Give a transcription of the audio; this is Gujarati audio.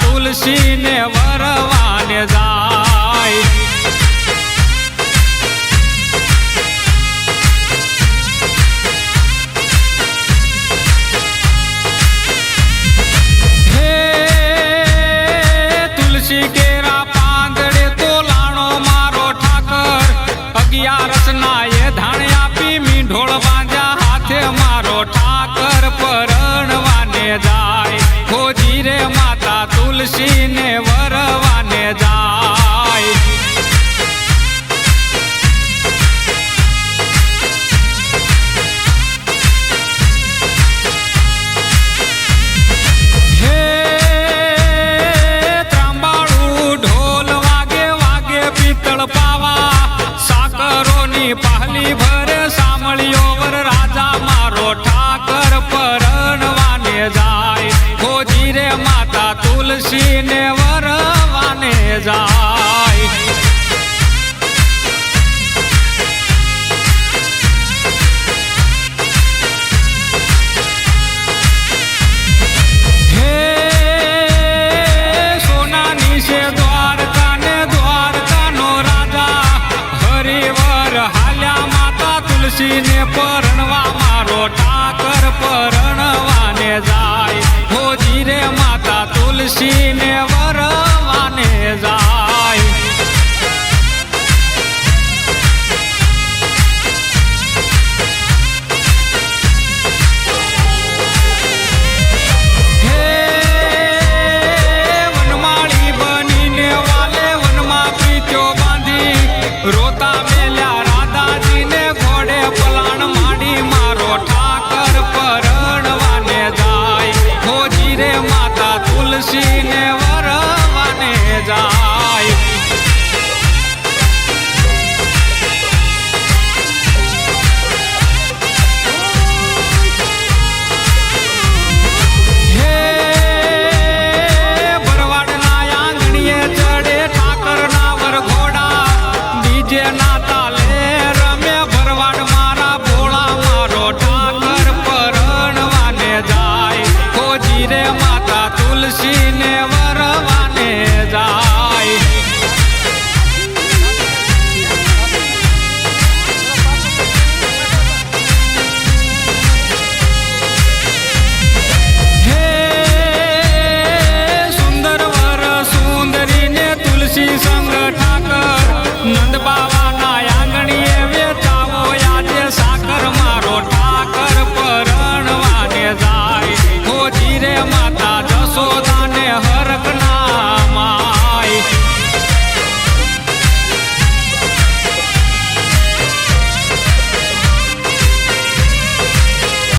તુલસીને વરવાને જાય. તુલસી કેરા પાંદડે તો મારો ઠાકર. અગિયારસ ના એ ધાણ આપી મીંઢોળ હાથે મારો ઠાકર પરણવાને જા ખોજી રે માતા વરવાને જાય. પાવા સાકરોની પહલી ભરે જાય. હે સોનાની રાજા. હરિવર હાલ્યા માતા તુલસી ને પરણવા. મારો ઠાકર પરણવાને જાય. રે માતા તુલસી 世界。sou